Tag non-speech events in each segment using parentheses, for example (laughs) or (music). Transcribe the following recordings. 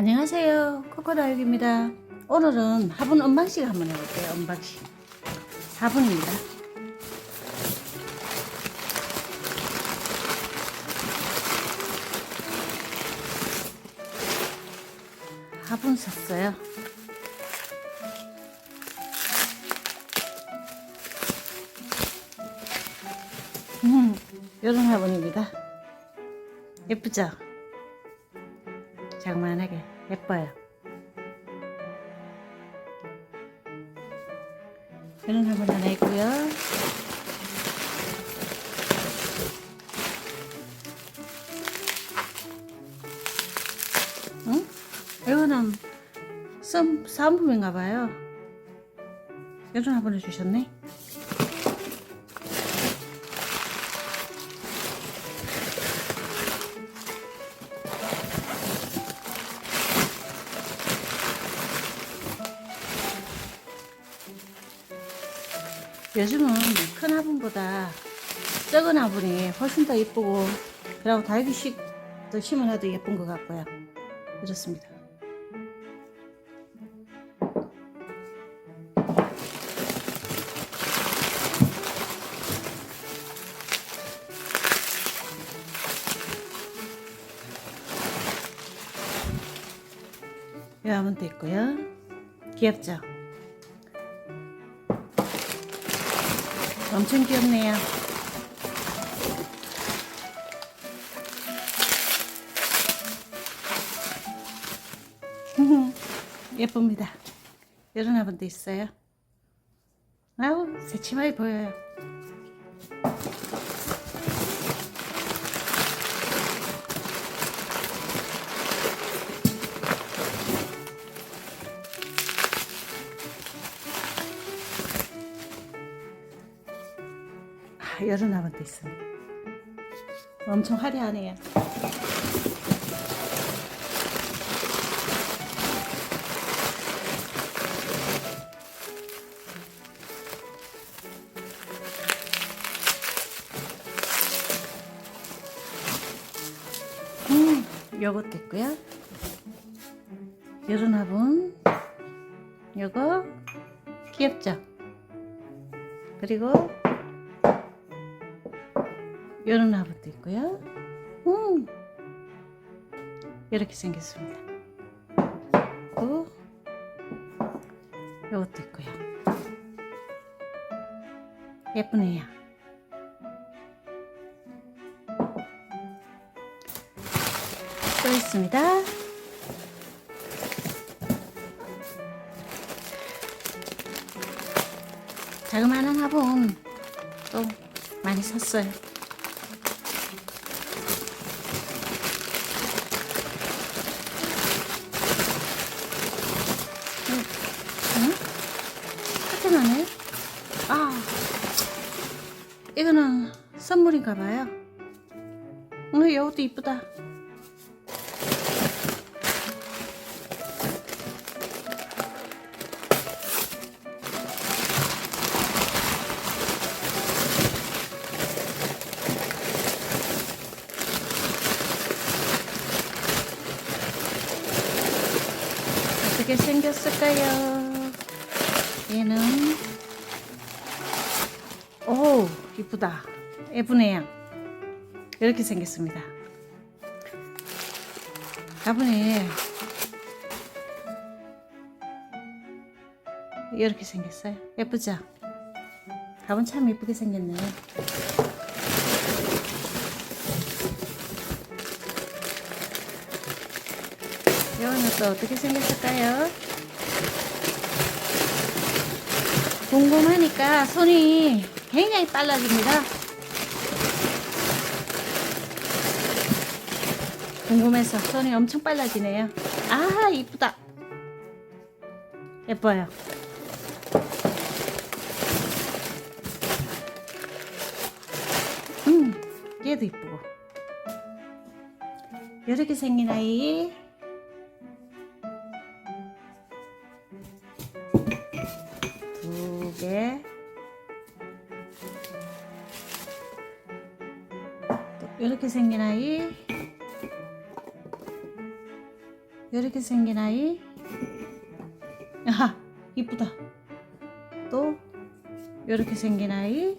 안녕하세요. 코코다육입니다. 오늘은 화분 은방식 한번 해볼게요 은방식. 화분입니다. 화분 샀어요. 음, 요런 화분입니다. 예쁘죠? 장만하게 예뻐요. 이런 화분 하나 있고요. 응? 이거는 썸 사은품인가 봐요. 이런 화분을 주셨네. 요즘은 큰 화분보다 작은 화분이 훨씬 더 예쁘고 그리고 다육이식 더 심어놔도 예쁜 것 같고요. 이렇습니다. 이 화분도 있고요. 귀엽죠? 엄청 귀엽네요. (laughs) 예쁩니다. 화분도 있어요. 아우, 새침하게 보여요. 아, 이런 화분도 있습니다. 엄청 화려하네요. 음, 요것도 있고요. 이런 화분. 요거 귀엽죠? 그리고 이런 화분도 있고요. 음, 이렇게 생겼습니다. 그리고 이것도 있고요. 예쁘네요. 또 있습니다. 자그마한 화분 또 많이 샀어요. 응? 하트나네? 아, 이거는 선물인가 봐요. 어, 이것도 이쁘다. 어떻게 생겼을까요? 얘는 오 이쁘다. 예쁘네요. 이렇게 생겼습니다. 가분이 이렇게 생겼어요? 예쁘죠? 가분 참 예쁘게 생겼네요. 이거는 또 어떻게 생겼을까요? 궁금하니까 손이 굉장히 빨라집니다. 궁금해서 손이 엄청 빨라지네요. 아, 이쁘다. 예뻐요. 음, 얘도 이쁘고. 이렇게 생긴 아이. 이렇게 생긴 아이. 이렇게 생긴 아이. 아, 이쁘다. 또 이렇게 생긴 아이.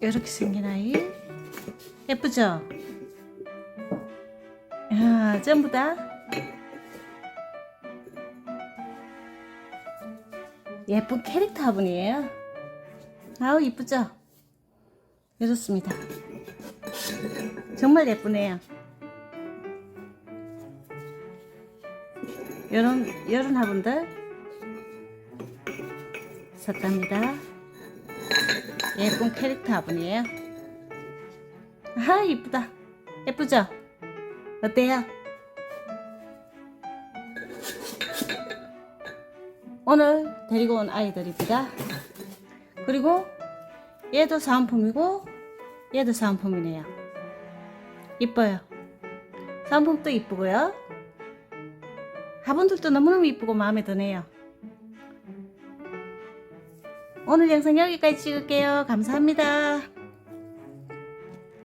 이렇게 생긴 아이. 예쁘죠? 아, 전부 다 예쁜 캐릭터 화분이에요. 아우 이쁘죠? 이렇습니다. 정말 예쁘네요. 이런 이런 화분들 샀답니다. 예쁜 캐릭터 화분이에요. 아 이쁘다. 예쁘죠? 어때요? 오늘 데리고 온 아이들입니다. 그리고 얘도 사은품이고 얘도 사은품이네요. 이뻐요. 사은품도 이쁘고요. 화분들도 너무너무 이쁘고 마음에 드네요. 오늘 영상 여기까지 찍을게요. 감사합니다.